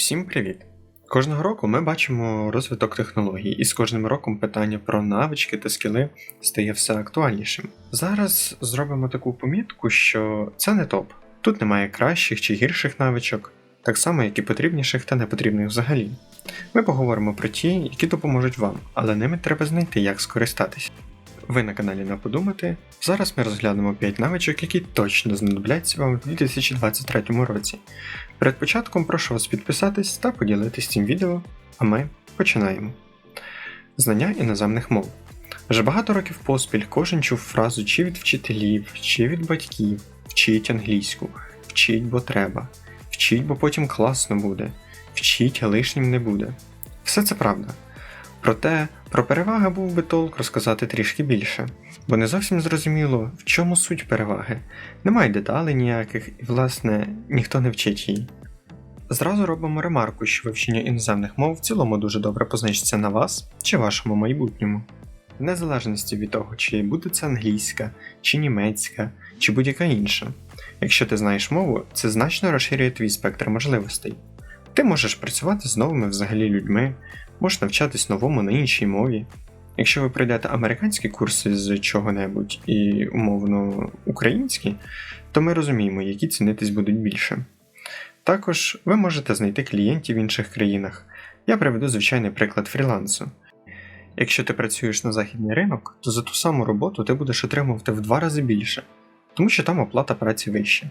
Всім привіт! Кожного року ми бачимо розвиток технологій, і з кожним роком питання про навички та скіли стає все актуальнішим. Зараз зробимо таку помітку, що це не топ. Тут немає кращих чи гірших навичок, так само як і потрібніших та непотрібних взагалі. Ми поговоримо про ті, які допоможуть вам, але ними треба знайти, як скористатися. Ви на каналі на подумати. Зараз ми розглянемо 5 навичок, які точно знадобляться вам у 2023 році. Перед початком прошу вас підписатись та поділитись цим відео, а ми починаємо. Знання іноземних мов. Вже багато років поспіль кожен чув фразу чи від вчителів, чи від батьків, вчіть англійську, вчіть, бо треба, вчіть, бо потім класно буде, вчіть, а лишнім не буде. Все це правда. Проте про переваги був би толк розказати трішки більше, бо не зовсім зрозуміло, в чому суть переваги. Немає деталей ніяких, і, власне, ніхто не вчить її. Зразу робимо ремарку, що вивчення іноземних мов в цілому дуже добре позначиться на вас чи вашому майбутньому. В незалежності від того, чи буде це англійська, чи німецька, чи будь-яка інша. Якщо ти знаєш мову, це значно розширює твій спектр можливостей. Ти можеш працювати з новими взагалі людьми, можеш навчатись новому на іншій мові. Якщо ви пройдете американські курси з чого-небудь і умовно українські, то ми розуміємо, які цінитись будуть більше. Також ви можете знайти клієнтів в інших країнах. Я приведу звичайний приклад фрілансу. Якщо ти працюєш на західний ринок, то за ту саму роботу ти будеш отримувати в два рази більше, тому що там оплата праці вища.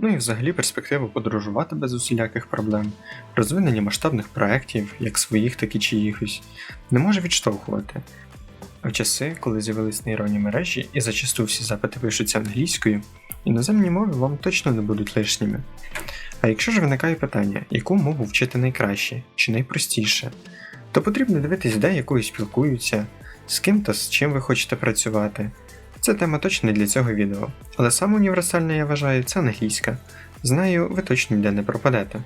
Ну і взагалі перспектива подорожувати без усіляких проблем, розвинення масштабних проєктів, як своїх, так і чиїхось, не може відштовхувати. В часи, коли з'явились нейронні мережі і зачасту всі запити пишуться англійською, іноземні мови вам точно не будуть лишніми. А якщо ж виникає питання, яку мову вчити найкраще чи найпростіше, то потрібно дивитись, де якою спілкуються, з ким та з чим ви хочете працювати. Це тема точно для цього відео, але саме універсальне я вважаю це англійська. Знаю, ви точно ніде не пропадете.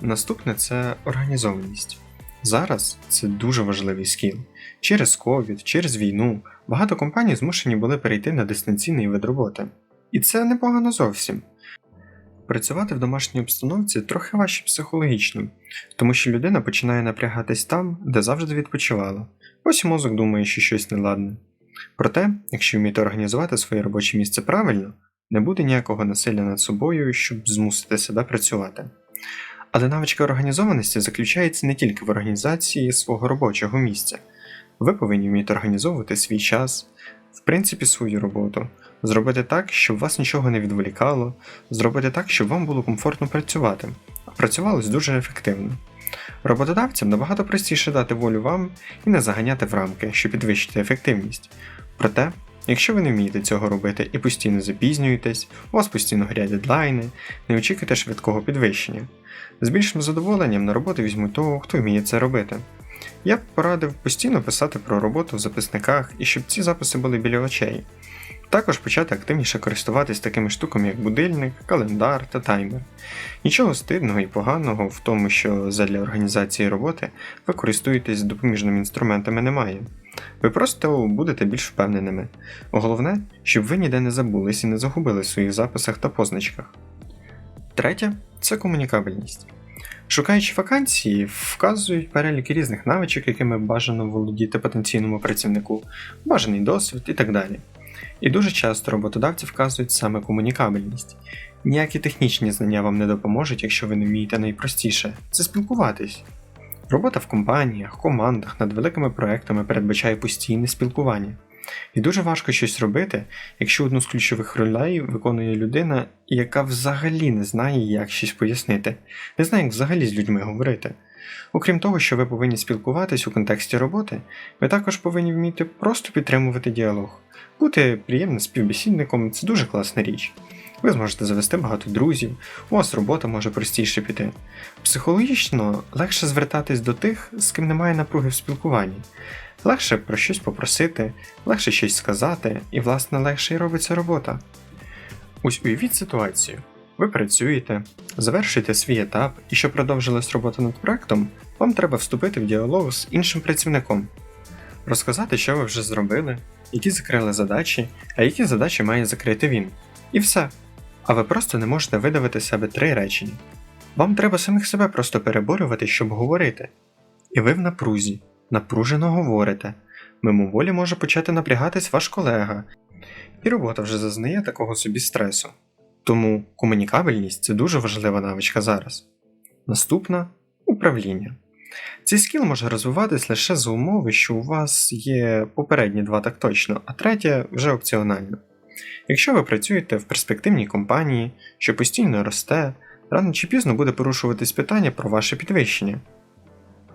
Наступне це організованість. Зараз це дуже важливий скіл. Через ковід, через війну багато компаній змушені були перейти на дистанційний вид роботи. І це непогано зовсім. Працювати в домашній обстановці трохи важче психологічно, тому що людина починає напрягатись там, де завжди відпочивала. Ось мозок думає, що щось неладне. Проте, якщо вміти організувати своє робоче місце правильно, не буде ніякого насилля над собою, щоб змусити себе працювати. Але навичка організованості заключається не тільки в організації свого робочого місця. Ви повинні вміти організовувати свій час, в принципі, свою роботу, зробити так, щоб вас нічого не відволікало, зробити так, щоб вам було комфортно працювати, а працювалось дуже ефективно. Роботодавцям набагато простіше дати волю вам і не заганяти в рамки, щоб підвищити ефективність. Проте, якщо ви не вмієте цього робити і постійно запізнюєтесь, у вас постійно горять дедлайни, не очікуйте швидкого підвищення. З більшим задоволенням на роботу візьмуть того, хто вміє це робити. Я б порадив постійно писати про роботу в записниках і щоб ці записи були біля очей. Також почати активніше користуватись такими штуками, як будильник, календар та таймер. Нічого стидного і поганого в тому, що задля організації роботи ви користуєтесь допоміжними інструментами немає. Ви просто будете більш впевненими. Головне, щоб ви ніде не забулись і не загубили в своїх записах та позначках. Третє це комунікабельність. Шукаючи вакансії, вказують перелік різних навичок, якими бажано володіти потенційному працівнику, бажаний досвід і так далі. І дуже часто роботодавці вказують саме комунікабельність. Ніякі технічні знання вам не допоможуть, якщо ви не вмієте найпростіше це спілкуватись. Робота в компаніях, командах над великими проектами передбачає постійне спілкування. І дуже важко щось робити, якщо одну з ключових ролей виконує людина, яка взагалі не знає, як щось пояснити, не знає, як взагалі з людьми говорити. Окрім того, що ви повинні спілкуватись у контексті роботи, ви також повинні вміти просто підтримувати діалог. Бути приємним співбесідником це дуже класна річ. Ви зможете завести багато друзів, у вас робота може простіше піти. Психологічно легше звертатись до тих, з ким немає напруги в спілкуванні, легше про щось попросити, легше щось сказати, і, власне, легше й робиться робота. Ось уявіть ситуацію. Ви працюєте, завершуєте свій етап, і щоб продовжилась робота над проектом, вам треба вступити в діалог з іншим працівником, розказати, що ви вже зробили, які закрили задачі, а які задачі має закрити він. І все. А ви просто не можете видавити себе три речення. Вам треба самих себе просто переборювати, щоб говорити. І ви в напрузі, напружено говорите. Мимоволі може почати напрягатись ваш колега, і робота вже зазнає такого собі стресу. Тому комунікабельність це дуже важлива навичка зараз. Наступна управління. Цей скіл може розвиватись лише за умови, що у вас є попередні два так точно, а третє вже опціонально. Якщо ви працюєте в перспективній компанії, що постійно росте, рано чи пізно буде порушуватись питання про ваше підвищення.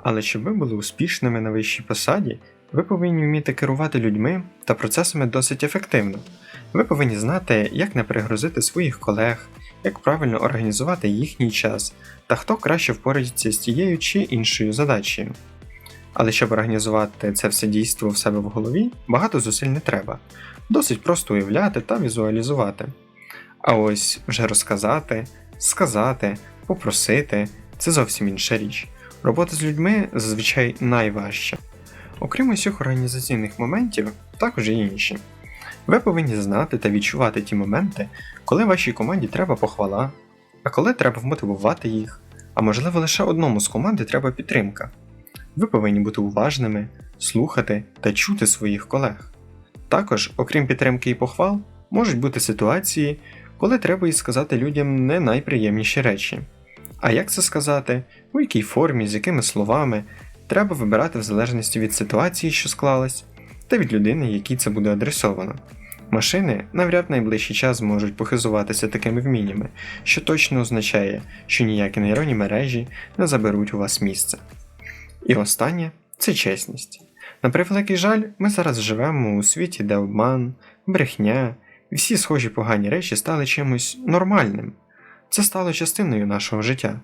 Але щоб ви були успішними на вищій посаді, ви повинні вміти керувати людьми та процесами досить ефективно. Ви повинні знати, як не перегрузити своїх колег, як правильно організувати їхній час та хто краще впорається з тією чи іншою задачею. Але щоб організувати це все дійство в себе в голові, багато зусиль не треба. Досить просто уявляти та візуалізувати. А ось вже розказати, сказати, попросити це зовсім інша річ. Робота з людьми зазвичай найважча. Окрім усіх організаційних моментів, також і інші. Ви повинні знати та відчувати ті моменти, коли вашій команді треба похвала, а коли треба вмотивувати їх, а можливо лише одному з команди треба підтримка. Ви повинні бути уважними, слухати та чути своїх колег. Також, окрім підтримки і похвал, можуть бути ситуації, коли треба і сказати людям не найприємніші речі. А як це сказати, у якій формі, з якими словами, треба вибирати в залежності від ситуації, що склалась, та від людини, якій це буде адресовано. Машини навряд найближчий час зможуть похизуватися такими вміннями, що точно означає, що ніякі нейронні мережі не заберуть у вас місце. І останнє це чесність. На превеликий жаль, ми зараз живемо у світі, де обман, брехня і всі схожі погані речі стали чимось нормальним. Це стало частиною нашого життя.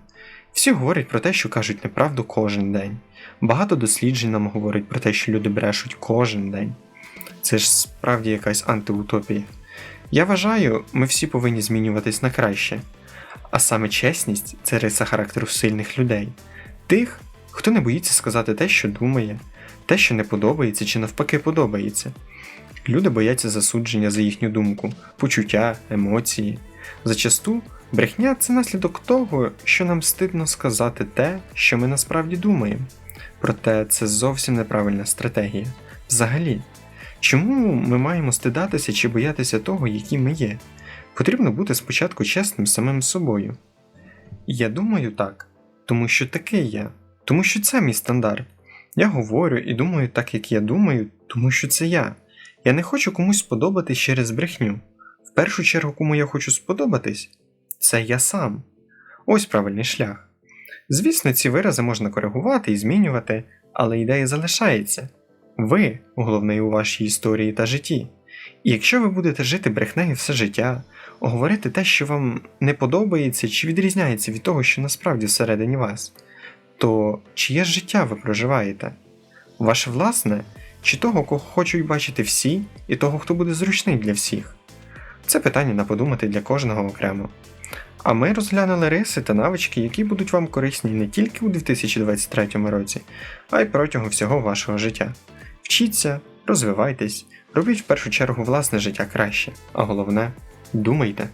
Всі говорять про те, що кажуть неправду кожен день. Багато досліджень нам говорять про те, що люди брешуть кожен день. Це ж справді якась антиутопія. Я вважаю, ми всі повинні змінюватись на краще. А саме чесність це риса характеру сильних людей, тих, хто не боїться сказати те, що думає, те, що не подобається чи навпаки подобається. Люди бояться засудження за їхню думку, почуття, емоції. Зачасту брехня це наслідок того, що нам стидно сказати те, що ми насправді думаємо. Проте це зовсім неправильна стратегія. Взагалі, чому ми маємо стидатися чи боятися того, які ми є? Потрібно бути спочатку чесним самим собою. Я думаю так, тому що такий я, тому що це мій стандарт. Я говорю і думаю так, як я думаю, тому що це я. Я не хочу комусь сподобатись через брехню. В першу чергу, кому я хочу сподобатись, це я сам. Ось правильний шлях. Звісно, ці вирази можна коригувати і змінювати, але ідея залишається. Ви головний у вашій історії та житті. І якщо ви будете жити брехнею все життя, говорити те, що вам не подобається чи відрізняється від того, що насправді всередині вас, то чиє ж життя ви проживаєте? Ваше власне, чи того, кого хочуть бачити всі, і того, хто буде зручний для всіх? Це питання на подумати для кожного окремо. А ми розглянули риси та навички, які будуть вам корисні не тільки у 2023 році, а й протягом всього вашого життя. Вчіться, розвивайтесь, робіть в першу чергу власне життя краще, а головне думайте.